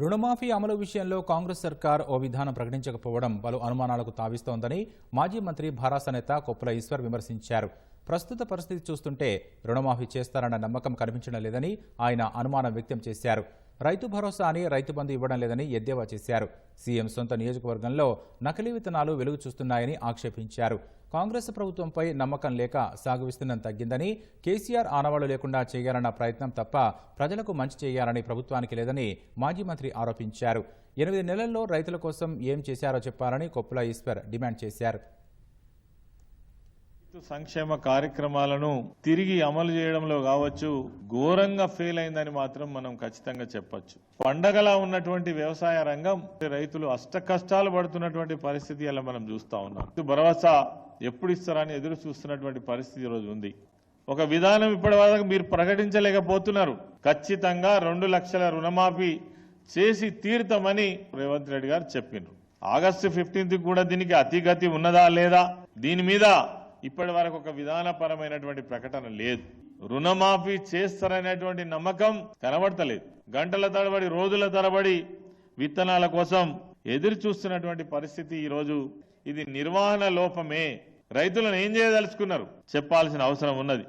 రుణమాఫీ అమలు విషయంలో కాంగ్రెస్ సర్కార్ ఓ విధానం ప్రకటించకపోవడం పలు అనుమానాలకు తావిస్తోందని మాజీ మంత్రి భారాస నేత కొప్పుల ఈశ్వర్ విమర్శించారు. ప్రస్తుత పరిస్థితి చూస్తుంటే రుణమాఫీ చేస్తారన్న నమ్మకం కనిపించడం లేదని ఆయన అనుమానం వ్యక్తం చేశారు. రైతు భరోసా అని రైతు బంధు ఇవ్వడం లేదని ఎద్దేవా చేశారు. సీఎం సొంత నియోజకవర్గంలో నకిలీ విత్తనాలు వెలుగు చూస్తున్నాయని ఆక్షేపించారు. కాంగ్రెస్ ప్రభుత్వంపై నమ్మకం లేక సాగు విస్తీర్ణం తగ్గిందని కేసీఆర్ ఆనవాళ్ళు లేకుండా చేయాలన్న ప్రయత్నం తప్ప ప్రజలకు మంచి చేయాలని ప్రభుత్వానికి లేదని మాజీ మంత్రి ఆరోపించారు. ఎనిమిది నెలల్లో రైతుల కోసం ఏం చేశారో చెప్పాలని కొప్పుల ఈశ్వర్ డిమాండ్ చేశారు. సంక్షేమ కార్యక్రమాలను తిరిగి అమలు చేయడంలో కావచ్చు ఘోరంగా ఫెయిల్ అయిందని మాత్రం మనం ఖచ్చితంగా చెప్పచ్చు. పండగలా ఉన్నటువంటి వ్యవసాయ రంగం రైతులు అష్ట కష్టాలు పడుతున్నటువంటి పరిస్థితి అలా మనం చూస్తా ఉన్నాం. భరోసా ఎప్పుడు ఇస్తారని ఎదురు చూస్తున్నటువంటి పరిస్థితి ఈరోజు ఉంది. ఒక విధానం ఇప్పటి వరకు మీరు ప్రకటించలేకపోతున్నారు. ఖచ్చితంగా రెండు లక్షల రుణమాఫీ చేసి తీరుతామని రేవంత్ రెడ్డి గారు చెప్పిండ్రు ఆగస్టు ఫిఫ్టీన్త్ కూడా దీనికి అతిగతి ఉన్నదా లేదా? దీని మీద ఇప్పటి వరకు ఒక విధానపరమైనటువంటి ప్రకటన లేదు. రుణమాఫీ చేస్తారనేటువంటి నమ్మకం కనబడతలేదు. గంటల తరబడి రోజుల తరబడి విత్తనాల కోసం ఎదురు చూస్తున్నటువంటి పరిస్థితి ఈరోజు ఇది నిర్వహణ లోపమే. రైతులను ఏం చేయదలుచుకున్నారు? చెప్పాల్సిన అవసరం ఉన్నది.